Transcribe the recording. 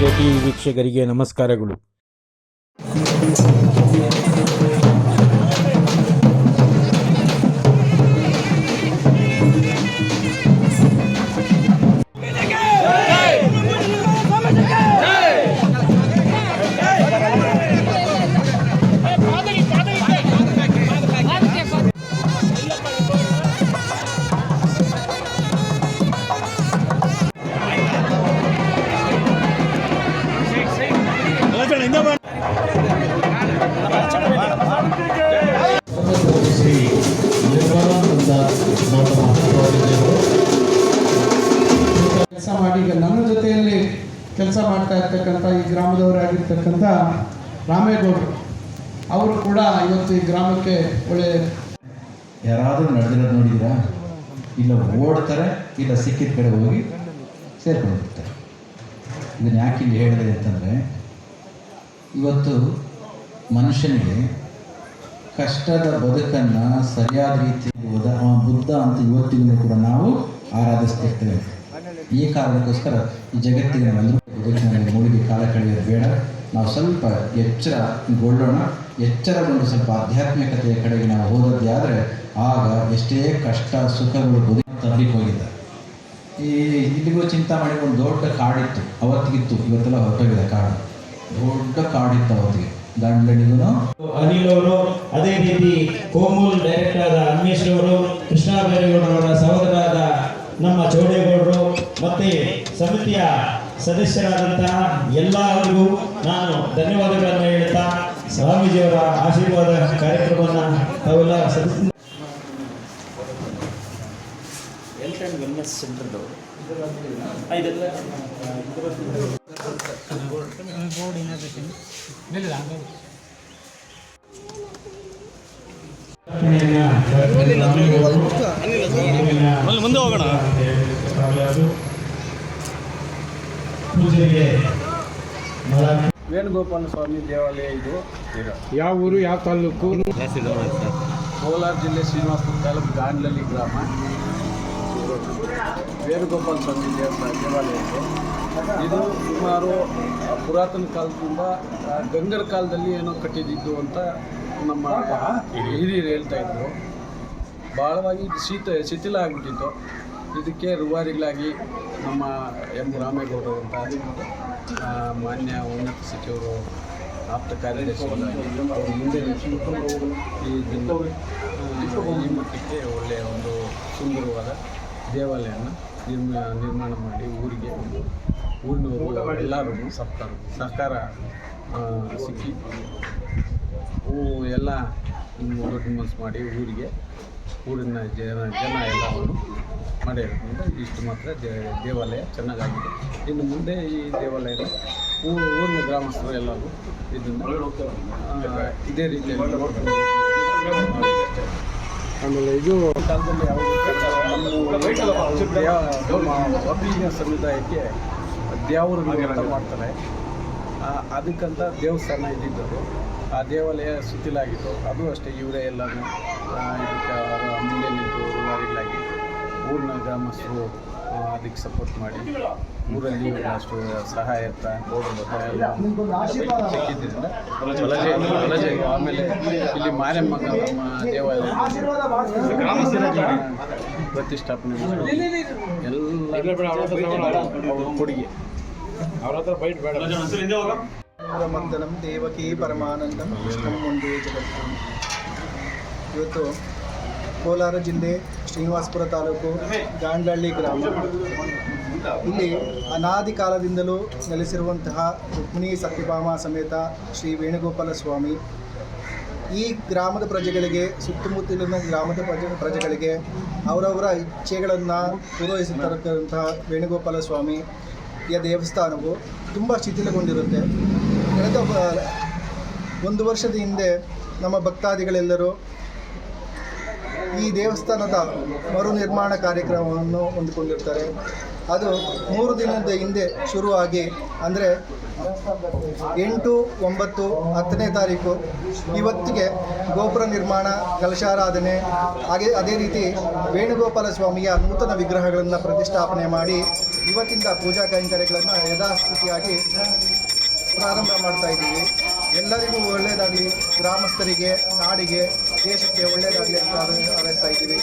T ವೀಕ್ಷಕರಿಗೆ ನಮಸ್ಕಾರಗಳು. ಕೆಲಸ ಮಾಡಿ, ಈಗ ನನ್ನ ಜೊತೆಯಲ್ಲಿ ಕೆಲಸ ಮಾಡ್ತಾ ಇರ್ತಕ್ಕಂಥ ಈ ಗ್ರಾಮದವರಾಗಿರ್ತಕ್ಕಂಥ ರಾಮೇಗೌಡರು, ಅವರು ಕೂಡ ಇವತ್ತು ಈ ಗ್ರಾಮಕ್ಕೆ ಒಳ್ಳೆ ಯಾರಾದರೂ ನಡೆದಿರೋದು ನೋಡಿದ್ರಾ? ಇಲ್ಲ ಓಡ್ತಾರೆ, ಇಲ್ಲ ಸಿಕ್ಕಿದ ಕಡೆ ಹೋಗಿ ಸೇರ್ಕೊಂಡಿರ್ತಾರೆ ಇದನ್ನು ಯಾಕೆ ಇಲ್ಲಿ ಹೇಳಿದೆ ಅಂತಂದರೆ ಇವತ್ತು ಮನುಷ್ಯನಿಗೆ ಕಷ್ಟದ ಬದುಕನ್ನು ಸರಿಯಾದ ರೀತಿಯಲ್ಲಿ ಬುದ್ಧ ಅಂತ ಇವತ್ತಿಗೂ ಕೂಡ ನಾವು ಆರಾಧಿಸ್ತಿರ್ತೇವೆ. ಈ ಕಾರಣಕ್ಕೋಸ್ಕರ ಈ ಜಗತ್ತಿಗೆ ನಾವೆಲ್ಲರೂ ಬದುಕಿನಲ್ಲಿ ಮುಳುಗಿ ಕಾಲ ಕಳೆಯೋದು ಬೇಡ. ನಾವು ಸ್ವಲ್ಪ ಎಚ್ಚರಗೊಳ್ಳೋಣ ಎಚ್ಚರಗೊಂಡು ಸ್ವಲ್ಪ ಆಧ್ಯಾತ್ಮಿಕತೆಯ ಕಡೆಗೆ ನಾವು ಹೋದದ್ದೇ ಆದರೆ ಆಗ ಎಷ್ಟೇ ಕಷ್ಟ, ಸುಖಗಳು ಬದುಕ ತರಲಿಕ್ಕೆ ಹೋಗಿದ್ದ. ಈ ಇಲ್ಲಿಗೂ ಮಾಡಿ ಒಂದು ದೊಡ್ಡ ಕಾಡಿತ್ತು. ಅವತ್ತಿಗಿತ್ತು. ಇವತ್ತೆಲ್ಲ ಹೊರಟೋಗಿದೆ ಕಾಡು. ದೊಡ್ಡ ಕಾಡಿತ್ತು ಅವತ್ತಿಗೆ ಗಂಡನಿಗೂ ಅನಿಲ್ ಅವರು ಅದೇ ರೀತಿ ಕೋಮೂಲ್ ಡೈರೆಕ್ಟರ್ ಆದ ಅನ್ವೇಷ್ ಅವರು ಕೃಷ್ಣ ಬೈರೇಗೌಡರವರ ಸಹೋದರಾದ ನಮ್ಮ ಚೌಡೇಗೌಡರು ಮತ್ತೆ ಸಮಿತಿಯ ಸದಸ್ಯರಾದಂತಹ ಎಲ್ಲರಿಗೂ ನಾನು ಧನ್ಯವಾದಗಳನ್ನು ಹೇಳ್ತಾ ಸ್ವಾಮೀಜಿಯವರ ಆಶೀರ್ವಾದ ಕಾರ್ಯಕ್ರಮವನ್ನು ತಾವೆಲ್ಲ ಸದಸ್ಯ ಹೆಲ್ತ್ ಆ್ಯಂಡ್ ವೆಲ್ನೆಸ್ ಸೆಂಟರ್ದವರು ಮುಂದೆ ಹೋಗೋಣ. ವೇಣುಗೋಪಾಲ ಸ್ವಾಮಿ ದೇವಾಲಯ ಇದು. ಯಾವ ಊರು ಯಾವ ತಾಲೂಕು? ಕೋಲಾರ ಜಿಲ್ಲೆ ಶ್ರೀನಿವಾಸಪುರ ತಾಲೂಕು ಗಾಂಡ್ಲಲ್ಲಿ ಗ್ರಾಮ. ವೇಣುಗೋಪಾಲ ಸ್ವಾಮಿ ದೇವಸ್ಥಾನ ದೇವಾಲಯ ಇದು ಸುಮಾರು ಪುರಾತನ ಕಾಲದಿಂದ ಗಂಗರ ಕಾಲದಲ್ಲಿ ಏನೋ ಕಟ್ಟಿದ್ದು ಅಂತ ನಮ್ಮ ಹಿರಿಯರು ಹೇಳ್ತಾ ಇದ್ರು. ಇದು ಶೀತ, ಶಿಥಿಲ ಆಗಿಬಿಟ್ಟಿತ್ತು. ಇದಕ್ಕೆ ರುವಾರಿಗಳಾಗಿ ನಮ್ಮ ಎಂ. ರಾಮೇಗೌಡರು ಅಂತ ಮಾನ್ಯ ಉನ್ನತ ಸಚಿವರು, ಆಪ್ತ ಕಾರ್ಯದರ್ಶಿ ಅವರು ಮುಂದೆ ಈ ಮಟ್ಟಕ್ಕೆ ಒಳ್ಳೆಯ ಒಂದು ಸುಂದರವಾದ ದೇವಾಲಯನ ನಿರ್ಮ ನಿರ್ಮಾಣ ಮಾಡಿ ಊರಿಗೆ ಒಂದು ಊರಿನವರು ಎಲ್ಲರೂ ಸಹಕಾರ ಸಹಕಾರ ಆ, ಸಿಕ್ಕಿ ಹೂ ಎಲ್ಲ ದೊಡ್ಡ ಮನಸ್ಸು ಮಾಡಿ ಊರಿಗೆ ಊರಿನ ಜನ ಜನ ಎಲ್ಲವನ್ನು ಮಾಡಿರೋದ್ರಿಂದ ಇಷ್ಟು ಮಾತ್ರ ದೇವಾಲಯ ಚೆನ್ನಾಗಾಗಿದೆ. ಇನ್ನು ಮುಂದೆ ಈ ದೇವಾಲಯದ ಊರು ಊರಿನ ಗ್ರಾಮಸ್ಥರು ಎಲ್ಲರೂ ಇದನ್ನು ಇದೇ ರೀತಿಯಲ್ಲಿ ಆಮೇಲೆ ಇದು ಕಾಲದಲ್ಲಿ ಯಾವುದೇ ಒಬ್ಬಿನ ಸಮುದಾಯಕ್ಕೆ ದೇವರು ಮಾಡ್ತಾರೆ. ಅದಕ್ಕಂತ ದೇವಸ್ಥಾನ ಇದ್ದಿದ್ದು ಆ ದೇವಾಲಯ ಸುತ್ತಿಲಾಗಿತ್ತು ಅದು ಅಷ್ಟೇ ಇವರೇ ಎಲ್ಲನೂ ಇದಕ್ಕೆ ಮುಂದೆ ನಿಂತು ರೂವಾರಿಗಳಾಗಿ ಊರಿನ ಗ್ರಾಮಸ್ಥರು ಅದಕ್ಕೆ ಸಪೋರ್ಟ್ ಮಾಡಿ ಊರಲ್ಲಿ ಅಷ್ಟು ಸಹಾಯ ಇರ್ತಾ ಸಿಕ್ಕಿದ್ದರಿಂದ ಆಮೇಲೆ ಇಲ್ಲಿ ಮಾರಮ್ಮ ನಮ್ಮ ದೇವಾಲಯ ಪ್ರತಿಷ್ಠಾಪನೆ ಎಲ್ಲ ಬೈಟ್ ಬೇಡ. ಮಂದನಂ ದೇವಕಿ ಪರಮಾನಂದಂ ಕೃಷ್ಣಂ ಒಂದೇ ಜಗತ್ತು ಇವತ್ತು ಕೋಲಾರ ಜಿಲ್ಲೆ ಶ್ರೀನಿವಾಸಪುರ ತಾಲೂಕು ಗಾಂಡಳ್ಳಿ ಗ್ರಾಮ. ಇಲ್ಲಿ ಅನಾದಿ ಕಾಲದಿಂದಲೂ ನೆಲೆಸಿರುವಂತಹ ರುಕ್ಮಿಣಿ ಸತ್ಯಭಾಮ ಸಮೇತ ಶ್ರೀ ವೇಣುಗೋಪಾಲ ಸ್ವಾಮಿ ಈ ಗ್ರಾಮದ ಪ್ರಜೆಗಳಿಗೆ, ಸುತ್ತಮುತ್ತಲಿನ ಗ್ರಾಮದ ಪ್ರಜೆ, ಪ್ರಜೆಗಳಿಗೆ ಅವರವರ ಇಚ್ಛೆಗಳನ್ನು ಪೂರೈಸುತ್ತಿರತಕ್ಕಂತಹ ವೇಣುಗೋಪಾಲ ಸ್ವಾಮಿಯ ದೇವಸ್ಥಾನವು ತುಂಬ ಶಿಥಿಲಗೊಂಡಿರುತ್ತೆ. ಕಳೆದ ಒಂದು ವರ್ಷದ ಹಿಂದೆ ನಮ್ಮ ಭಕ್ತಾದಿಗಳೆಲ್ಲರೂ ಈ ದೇವಸ್ಥಾನದ ಮರು ನಿರ್ಮಾಣ ಕಾರ್ಯಕ್ರಮವನ್ನು ಹೊಂದಿಕೊಂಡಿರ್ತಾರೆ. ಅದು ಮೂರು ದಿನದ ಹಿಂದೆ ಶುರುವಾಗಿ, ಅಂದರೆ ಎಂಟು ಒಂಬತ್ತು ಹತ್ತನೇ ತಾರೀಕು. ಇವತ್ತಿಗೆ ಗೋಪುರ ನಿರ್ಮಾಣ, ಕಲಶಾರಾಧನೆ, ಹಾಗೆ ಅದೇ ರೀತಿ ವೇಣುಗೋಪಾಲ ಸ್ವಾಮಿಯ ನೂತನ ವಿಗ್ರಹಗಳನ್ನು ಪ್ರತಿಷ್ಠಾಪನೆ ಮಾಡಿ ಇವತ್ತಿಂದ ಪೂಜಾ ಕೈಂಕರ್ಯಗಳನ್ನು ಯಥಾಸ್ಥಿತಿಯಾಗಿ ಪ್ರಾರಂಭ ಮಾಡ್ತಾ ಇದ್ದೀವಿ. ಎಲ್ಲರಿಗೂ ಒಳ್ಳೆಯದಾಗಲಿ. ಗ್ರಾಮಸ್ಥರಿಗೆ ನಾಡಿಗೆ ದೇಶಕ್ಕೆ ಒಳ್ಳೆಯದಾಗಲಿ ಅಂತ ಹಾರೈಸ್ತಾ ಇದ್ದೀವಿ.